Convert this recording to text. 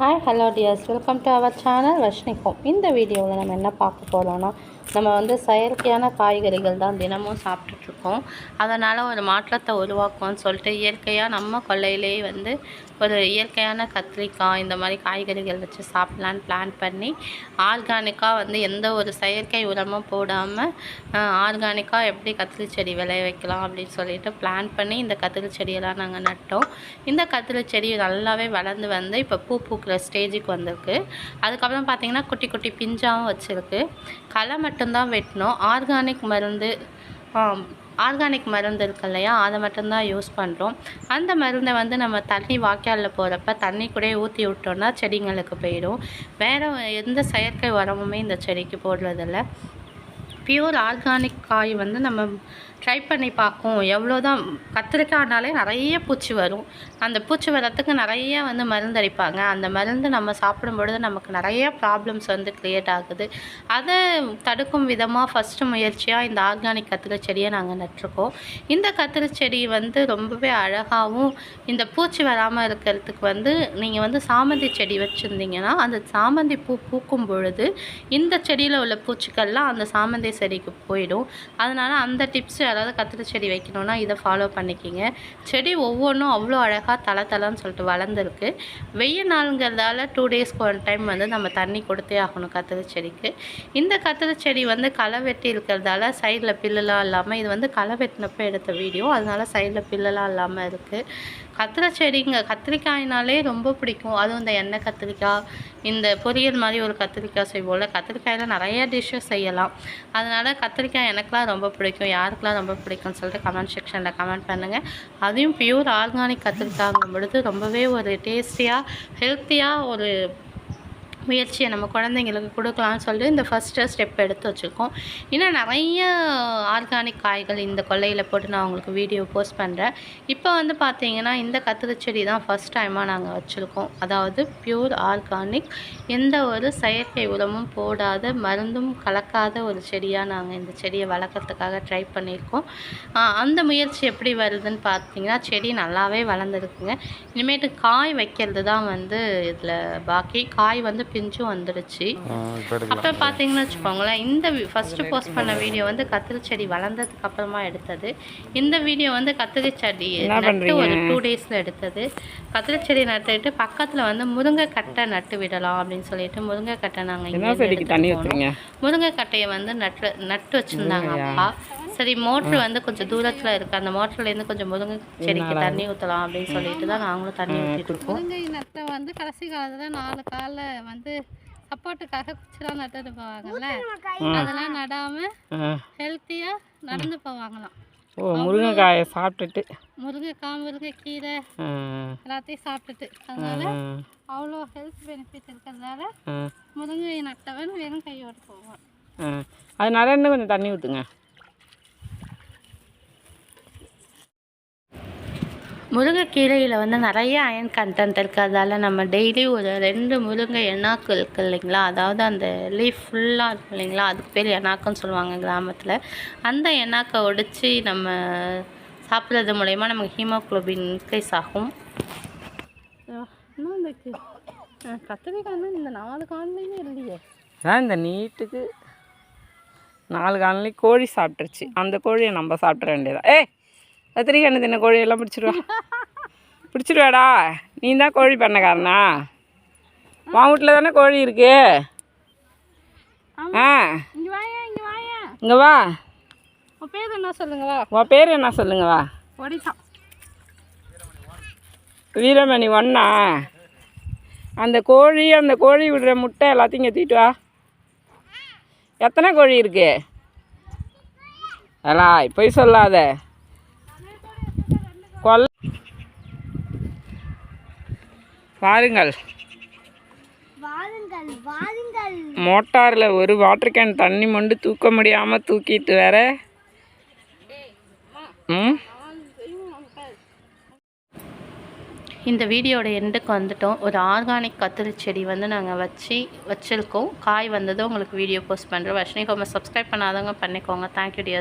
Hi hello dears welcome to our channel Vashni இந்த வீடியோவில் நம்ம என்ன பார்க்க போகிறோம்னா நம்ம வந்து செயற்கையான காய்கறிகள் தான் தினமும் சாப்பிட்டுட்ருக்கோம். அதனால் ஒரு மாற்றத்தை உருவாக்கும்னு சொல்லிட்டு இயற்கையாக நம்ம கொல்லையிலேயே வந்து ஒரு இயற்கையான கத்திரிக்காய் இந்த மாதிரி காய்கறிகள் வச்சு சாப்பிட்லான்னு பிளான் பண்ணி ஆர்கானிக்காக வந்து எந்த ஒரு செயற்கை உரமும் போடாமல் ஆர்கானிக்காக எப்படி கத்திரி செடி விளைய வைக்கலாம் அப்படின்னு சொல்லிட்டு பிளான் பண்ணி இந்த கத்திரி செடியெல்லாம் நாங்கள் நட்டோம். இந்த கத்திரி செடி நல்லாவே வளர்ந்து வந்து இப்போ பூ பூக்கிற ஸ்டேஜுக்கு வந்திருக்கு. அதுக்கப்புறம் பார்த்திங்கன்னா குட்டி குட்டி பிஞ்சாகவும் வச்சுருக்கு. களை மட்டும்தான் வெட்டினோம் ஆர்கானிக் மருந்து ஆர்கானிக் மருந்து இருக்கு இல்லையா? அதை மட்டும்தான் யூஸ் பண்ணுறோம் அந்த மருந்தை வந்து நம்ம தண்ணி வாய்க்காலில் போகிறப்ப தண்ணி கூட ஊற்றி விட்டோம்னா செடிங்களுக்கு போயிடும். வேறு எந்த செயற்கை உரமுமே இந்த செடிக்கு போடுறதில்ல. பியூர் ஆர்கானிக் காய் வந்து நம்ம ட்ரை பண்ணி பார்க்கும். எவ்வளோ தான் கத்திரிக்காய்னாலே நிறைய பூச்சி வரும். அந்த பூச்சி வரத்துக்கு நிறைய வந்து மருந்து அடிப்பாங்க. அந்த மருந்து நம்ம சாப்பிடும் பொழுது நமக்கு நிறைய ப்ராப்ளம்ஸ் வந்து க்ரியேட் ஆகுது. அதை தடுக்கும் விதமாக ஃபஸ்ட்டு முயற்சியாக இந்த ஆர்கானிக் கத்திரி செடியை நாங்கள் நட்டிருக்கோம். இந்த கத்திரி செடி வந்து ரொம்பவே அழகாகவும் இந்த பூச்சி வராமல் இருக்கிறதுக்கு வந்து நீங்கள் வந்து சாமந்தி செடி வச்சுருந்தீங்கன்னா அந்த சாமந்தி பூ பூக்கும் பொழுது இந்த செடியில் உள்ள பூச்சிக்கள்லாம் அந்த சாமந்தி செடிக்கு போயிடும். அதனால் அந்த டிப்ஸை யாராவது கத்திரி செடி வைக்கணுன்னா இதை ஃபாலோ பண்ணிக்கிங்க. செடி ஒவ்வொன்றும் அவ்வளோ அழகாக தலை தலைன்னு சொல்லிட்டு வளர்ந்துருக்கு. வெயில் நாளுங்கிறதால டூ டேஸ்க்கு ஒன் டைம் வந்து நம்ம தண்ணி கொடுத்தே ஆகணும் கத்திரி செடிக்கு. இந்த கத்திரி செடி வந்து களை வெட்டி இருக்கிறதால சைடில் பில்லுலாம் இல்லாமல் இது வந்து களை வெட்டினப்போ எடுத்த வீடியோ அதனால் சைடில் பில்லுலாம் இல்லாமல் இருக்குது கத்திரி செடிங்க கத்திரிக்காய்னாலே ரொம்ப பிடிக்கும். அதுவும் இந்த எண்ணெய் கத்திரிக்காய் இந்த பொரியல் மாதிரி ஒரு கத்திரிக்காய் செய்வோம்ல கத்திரிக்காயில் நிறைய டிஷ்ஷஸ் செய்யலாம். அதனால் கத்திரிக்காய் எனக்குலாம் ரொம்ப பிடிக்கும். யாருக்கெலாம் ரொம்ப பிடிக்கும்னு சொல்லிட்டு கமெண்ட் செக்ஷனில் கமெண்ட் பண்ணுங்கள் அதையும் பியூர் ஆர்கானிக் கற்றுக்கிட்டாங்க பொழுது ரொம்பவே ஒரு டேஸ்டியாக ஹெல்த்தியாக ஒரு முயற்சியை நம்ம குழந்தைங்களுக்கு கொடுக்கலாம்னு சொல்லிட்டு இந்த ஃபஸ்ட்டு ஸ்டெப் எடுத்து வச்சுருக்கோம். இன்னும் நிறைய ஆர்கானிக் காய்கள் இந்த கொல்லையில் போட்டு நான் உங்களுக்கு வீடியோ போஸ்ட் பண்ணுறேன் இப்போ வந்து பார்த்தீங்கன்னா இந்த கத்திரி செடி தான் ஃபஸ்ட் டைமாக நாங்கள் வச்சுருக்கோம். அதாவது பியூர் ஆர்கானிக் எந்த ஒரு செயற்கை உரமும் போடாத மருந்தும் கலக்காத ஒரு செடியாக நாங்கள் இந்த செடியை வளர்க்குறதுக்காக ட்ரை பண்ணியிருக்கோம். அந்த முயற்சி எப்படி வருதுன்னு பார்த்தீங்கன்னா செடி நல்லாவே வளர்ந்துருக்குங்க. இனிமேட்டு காய் வைக்கிறது தான் வந்து இதில் பாக்கி. காய் வந்து பிஞ்சும் வந்துடுச்சு. அப்போ பார்த்தீங்கன்னு வச்சுக்கோங்களேன் இந்த ஃபஸ்ட்டு போஸ்ட் பண்ண வீடியோ வந்து கத்திரி செடி வளர்ந்ததுக்கு அப்புறமா எடுத்தது. இந்த வீடியோ வந்து கத்திரி செடி நட்டு ஒரு டூ டேஸில் எடுத்தது. கத்திரி செடி நட்டுட்டு பக்கத்தில் வந்து முருங்கைக்கட்டை நட்டு விடலாம் அப்படின்னு சொல்லிட்டு முருங்கைக்கட்டை நாங்கள் முருங்கைக்கட்டையை வந்து நட்டு நட்டு வச்சுருந்தாங்க அப்பா. சரி மோட்ரு வந்து கொஞ்சம் தூரத்தில் இருக்குது அந்த மோட்டர்லேருந்து கொஞ்சம் முருங்கை செடிக்கு தண்ணி ஊற்றலாம் அப்படின்னு சொல்லிட்டு தான் நாங்களும் தண்ணி ஊற்றிட்டு இருக்கோம். முருங்கை நட்டை வந்து கடைசி காலத்தில் நாலு காலில் வந்து சப்போர்ட்டுக்காக குச்சிலாம் நட்டுட்டு போவாங்கல்ல? அதெல்லாம் நடாமல் ஹெல்த்தியாக நடந்து போவாங்களாம். ஓ முருங்கைக்காயை சாப்பிட்டுட்டு. முருங்கைக்காய் முருங்கைக்கீரை எல்லாத்தையும் சாப்பிட்டுட்டு. அதனால அவ்வளோ ஹெல்த் பெனிஃபிட் இருக்கிறதால முருங்கை நட்டவன் வெறும் கையோடு போவான். அதனால இன்னும் கொஞ்சம் தண்ணி ஊற்றுங்க முருங்கைக்கீரையில் வந்து நிறைய அயன் கண்டென்ட் இருக்கிறதால நம்ம டெய்லி ஒரு ரெண்டு முருங்கை எண்ணாக்கு இருக்குது இல்லைங்களா? அதாவது அந்த லீஃப் ஃபுல்லாக இருக்கும் இல்லைங்களா? அதுக்கு பேர் எண்ணாக்குன்னு சொல்லுவாங்க கிராமத்தில். அந்த எண்ணாக்கை ஒடிச்சு நம்ம சாப்பிட்றது மூலயமா நமக்கு ஹீமோக்ளோபின் இன்க்ரீஸ் ஆகும். கத்திரிக்காய் இந்த நாலு காலையுமே இல்லையே. அதான் இந்த நீட்டுக்கு நாலு காலையும் கோழி சாப்பிட்ருச்சு அந்த கோழியை நம்ம சாப்பிட்ற வேண்டியதா ஏய் கத்திரிக்காய் தின்ன? கோழியெல்லாம் பிடிச்சிருவா. பிடிச்சிருவாடா. நீ தான் கோழி பண்ணக்காரனா? உன் வீட்டில் தானே கோழி இருக்கு? ஆ. இங்கே வா. உன் பேர் என்ன சொல்லுங்க வா. உன் பேர் என்ன சொல்லுங்க வா. ஒடிசா. வீரமணி ஒன்றா அந்த கோழி அந்த கோழி விடுற முட்டை எல்லாத்தையும் கத்திட்டு வா. எத்தனை கோழி இருக்கு? அலா போய் சொல்லாத. கொல் பாருங்கள் மோட்டாரில் ஒரு வாட்டர் கேன் தண்ணி மொண்டு தூக்க முடியாமல் தூக்கிட்டு வேற ம்? இந்த வீடியோட எண்டுக்கு வந்துட்டோம். ஒரு ஆர்கானிக் கத்திரி செடி வந்து நாங்கள் வச்சு வச்சுருக்கோம். காய் வந்ததும் உங்களுக்கு வீடியோ போஸ்ட் பண்ணுறோம் வர்ஷினி ஹோமை சப்ஸ்கிரைப் பண்ணாதவங்க பண்ணிக்கோங்க. Thank you dear